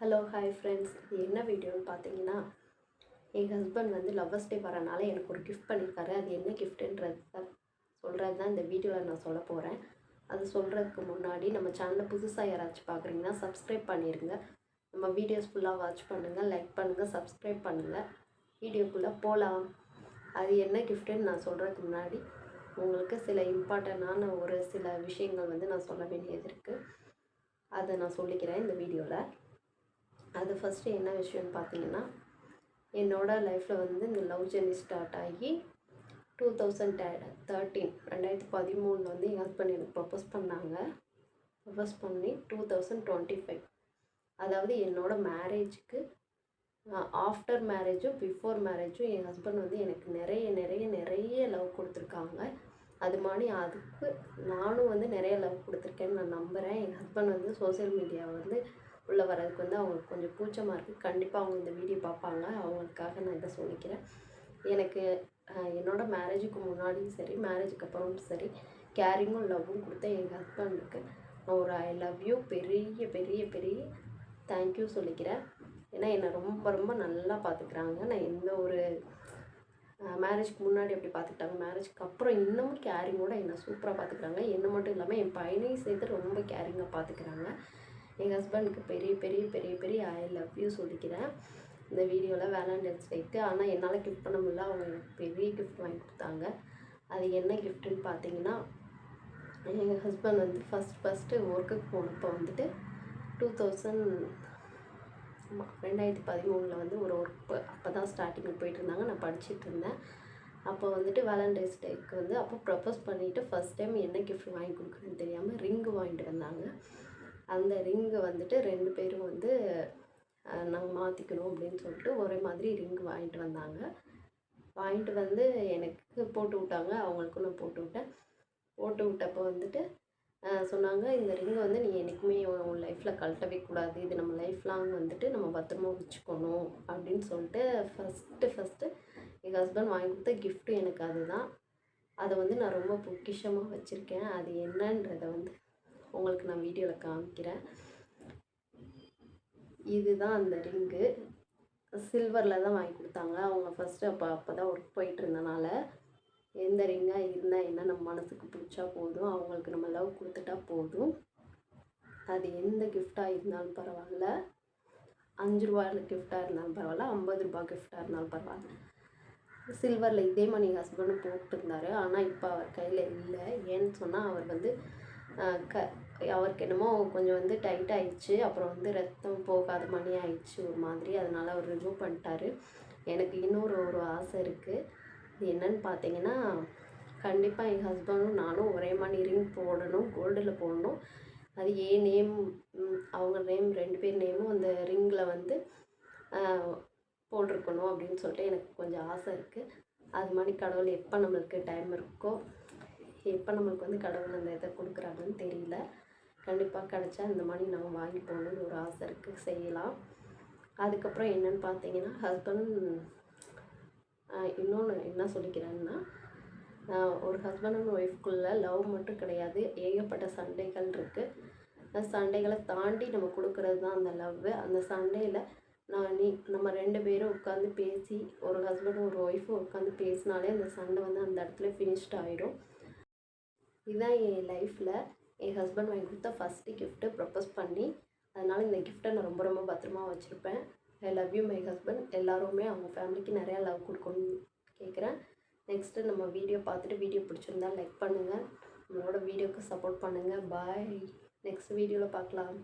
Hello hi friends இது என்ன வீடியோன்னு பார்த்தீங்கன்னா என் ஹஸ்பண்ட் வந்து லவ்வர்ஸ் டே வரனால எனக்கு ஒரு கிஃப்ட் பண்ணியிருக்காரு அது என்ன கிஃப்ட்டுன்றது தான் சொல்கிறது தான் இந்த வீடியோவில் நான் சொல்ல போகிறேன் அது சொல்கிறதுக்கு முன்னாடி நம்ம சேனலை புதுசாக யாராச்சும் பார்க்குறீங்கன்னா சப்ஸ்கிரைப் பண்ணிடுங்க நம்ம வீடியோஸ் ஃபுல்லாக வாட்ச் பண்ணுங்கள் லைக் பண்ணுங்கள் சப்ஸ்கிரைப் பண்ணுங்கள் வீடியோக்குள்ளே போகலாம் அது என்ன கிஃப்ட்டுன்னு நான் சொல்கிறதுக்கு முன்னாடி உங்களுக்கு சில இம்பார்ட்டண்ட்டான ஒரு சில விஷயங்கள் வந்து நான் சொல்ல வேண்டியது இருக்குது அதை நான் சொல்லிக்கிறேன் இந்த வீடியோவில் அது ஃபஸ்ட்டு என்ன விஷயம்னு பார்த்தீங்கன்னா என்னோடய லைஃப்பில் வந்து இந்த லவ் ஜெர்னி ஸ்டார்ட் ஆகி டூ தௌசண்ட் தேர்ட்டீன் ரெண்டாயிரத்தி பதிமூணில் வந்து என் ஹஸ்பண்ட் எனக்கு ப்ரப்போஸ் பண்ணாங்க. ப்ரப்போஸ் பண்ணி டூ தௌசண்ட் டுவெண்ட்டி ஃபைவ் அதாவது என்னோட மேரேஜுக்கு ஆஃப்டர் மேரேஜும் பிஃபோர் மேரேஜும் என் ஹஸ்பண்ட் வந்து எனக்கு நிறைய நிறைய நிறைய லவ் கொடுத்துருக்காங்க. அது மாதிரி அதுக்கு நானும் வந்து நிறைய லவ் கொடுத்துருக்கேன்னு நான் நம்புகிறேன் என் ஹஸ்பண்ட் வந்து சோசியல் மீடியாவை வந்து உள்ளே வர்றதுக்கு வந்து அவங்களுக்கு கொஞ்சம் கூச்சமாக இருக்குது கண்டிப்பாக அவங்க இந்த வீடியோ பார்ப்பாங்க. அவங்களுக்காக நான் இதை சொல்லிக்கிறேன். எனக்கு என்னோடய மேரேஜுக்கு முன்னாடியும் சரி மேரேஜுக்கு அப்புறமும் சரி கேரிங்கும் லவ்வும் கொடுத்த எங்கள் ஹஸ்பண்டுக்கு நான் ஒரு ஐ லவ் யூ பெரிய பெரிய பெரிய தேங்க்யூ சொல்லிக்கிறேன். ஏன்னா என்னை ரொம்ப ரொம்ப நல்லா பார்த்துக்கிறாங்க. நான் எந்த ஒரு மேரேஜ்க்கு முன்னாடி அப்படி பார்த்துக்கிட்டாங்க. மேரேஜ்க்கு அப்புறம் இன்னமும் கேரிங்கோட என்னை சூப்பராக பார்த்துக்கிறாங்க. என்னை மட்டும் இல்லாமல் என் பையனையும் சேர்த்து ரொம்ப கேரிங்காக பார்த்துக்கிறாங்க. எங்கள் ஹஸ்பண்டுக்கு பெரிய பெரிய பெரிய பெரிய ஐ லவ் யூ சொல்லிக்கிறேன். இந்த வீடியோவில் வேலண்டைன்ஸ் டேக்கு ஆனால் என்னால் கிஃப்ட் பண்ண முடியல. அவங்க எனக்கு பெரிய கிஃப்ட் வாங்கி கொடுத்தாங்க. அது என்ன கிஃப்ட்டுன்னு பார்த்தீங்கன்னா எங்கள் ஹஸ்பண்ட் வந்து ஃபஸ்ட் ஃபஸ்ட்டு ஒர்க்குக்கு போனப்போ வந்துட்டு டூ தௌசண்ட் ரெண்டாயிரத்தி பதிமூணில் வந்து ஒரு ஒர்க் அப்போ தான் ஸ்டார்டிங்கில் போயிட்டுருந்தாங்க நான் படிச்சுட்டு இருந்தேன். அப்போ வந்துட்டு வேலண்டைன்ஸ் டேக்கு வந்து அப்போ ப்ரப்போஸ் பண்ணிவிட்டு ஃபஸ்ட் டைம் என்ன கிஃப்ட் வாங்கி கொடுக்குறேன்னு தெரியாமல் ரிங்கு வாங்கிட்டு வந்தாங்க. அந்த ரிங்கை வந்துட்டு ரெண்டு பேரும் வந்து நாங்கள் மாற்றிக்கணும் அப்படின்னு சொல்லிட்டு ஒரே மாதிரி ரிங் வாங்கிட்டு வந்தாங்க. வாங்கிட்டு வந்து எனக்கு போட்டு விட்டாங்க அவங்களுக்கும் நான் போட்டு விட்டேன். போட்டு விட்டப்போ வந்துட்டு சொன்னாங்க இந்த ரிங்கை வந்து நீ என்றைக்குமே உன் லைஃப்பில் கழட்டவே கூடாது. இது நம்ம லைஃப் லாங் வந்துட்டு நம்ம பத்திரமா வச்சுக்கணும். அப்படின்னு சொல்லிட்டு ஃபஸ்ட்டு ஃபஸ்ட்டு எங்கள் ஹஸ்பண்ட் வாங்கி கொடுத்த கிஃப்ட்டு எனக்கு அதுதான். அதை வந்து நான் ரொம்ப பொக்கிஷமாக வச்சுருக்கேன். அது என்னன்றதை வந்து உங்களுக்கு நான் வீடியோவில் காமிக்கிறேன். இதுதான் அந்த ரிங்கு. சில்வரில் தான் வாங்கி கொடுத்தாங்க. அவங்க ஃபஸ்ட்டு அப்போ அப்போ தான் ஒர்க் போயிட்டு இருந்தனால எந்த ரிங்காக இருந்தால் என்ன நம்ம மனசுக்கு பிடிச்சா போதும். அவங்களுக்கு நம்ம லவ் கொடுத்துட்டா போதும். அது எந்த கிஃப்டாக இருந்தாலும் பரவாயில்ல. அஞ்சு ரூபாயில் கிஃப்டாக இருந்தாலும் பரவாயில்ல. ஐம்பது ரூபா கிஃப்டாக இருந்தாலும் பரவாயில்ல. சில்வரில் இதே மாதிரி ஹஸ்பண்டும் போட்டுருந்தார். ஆனால் இப்போ அவர் கையில் இல்லை. ஏன்னு சொன்னால் அவர் வந்து க அவருக்கு என்னமோ கொஞ்சம் வந்து டைட் ஆயிடுச்சு. அப்புறம் வந்து ரத்தம் போகாத மணி ஆயிடுச்சு ஒரு மாதிரி. அதனால் அவர் ரிமூவ் பண்ணிட்டாரு. எனக்கு இன்னொரு ஒரு ஆசை இருக்குது இது என்னன்னு பார்த்தீங்கன்னா கண்டிப்பாக என் ஹஸ்பண்டும் நானும் ஒரே மாதிரி ரிங் போடணும் கோல்டில் போடணும். அது ஏன் நேம் அவங்க நேம் ரெண்டு பேர் நேமும் அந்த ரிங்கில் வந்து போட்டிருக்கணும் அப்படின்னு சொல்லிட்டு எனக்கு கொஞ்சம் ஆசை இருக்குது அது மாதிரி கடவுள் எப்போ நம்மளுக்கு டைம் இருக்கோ எப்போ நம்மளுக்கு வந்து கடவுள் அந்த இதை கொடுக்குறாங்கன்னு தெரியல. கண்டிப்பாக கிடச்சா இந்த மாதிரி நம்ம வாங்கி போகணுன்னு ஒரு ஆசை இருக்குது செய்யலாம். அதுக்கப்புறம் என்னென்னு பார்த்தீங்கன்னா ஹஸ்பண்ட் இன்னொன்று என்ன சொல்லிக்கிறேன்னா ஒரு ஹஸ்பண்ட் அண்ட் ஒய்ஃப்குள்ளே லவ் மட்டும் கிடையாது. ஏகப்பட்ட சண்டைகள் இருக்குது சண்டைகளை தாண்டி நம்ம கொடுக்குறது தான் அந்த லவ் அந்த சண்டையில் நான் நீ நம்ம ரெண்டு பேரும் உட்காந்து பேசி ஒரு ஹஸ்பண்ட் ஒரு ஒய்ஃபும் உட்காந்து பேசினாலே அந்த சண்டை வந்து அந்த இடத்துல ஃபினிஷ்ட் ஆகிடும் இதுதான் என் லைஃப்பில் என் ஹஸ்பண்ட் வாங்கி கொடுத்த ஃபஸ்ட்டு கிஃப்ட்டு ப்ரப்போஸ் பண்ணி அதனால் இந்த கிஃப்ட்டை நான் ரொம்ப ரொம்ப பத்திரமா வச்சுருப்பேன். I love you my husband எல்லாருமே அவங்க ஃபேமிலிக்கு நிறையா லவ் கொடுக்கணும்னு கேட்குறேன் நெக்ஸ்ட்டு நம்ம வீடியோ பார்த்துட்டு வீடியோ பிடிச்சிருந்தா லைக் பண்ணுங்கள் நம்மளோட வீடியோக்கு சப்போர்ட் பண்ணுங்கள் பாய் நெக்ஸ்ட் வீடியோவில் பார்க்கலாம்.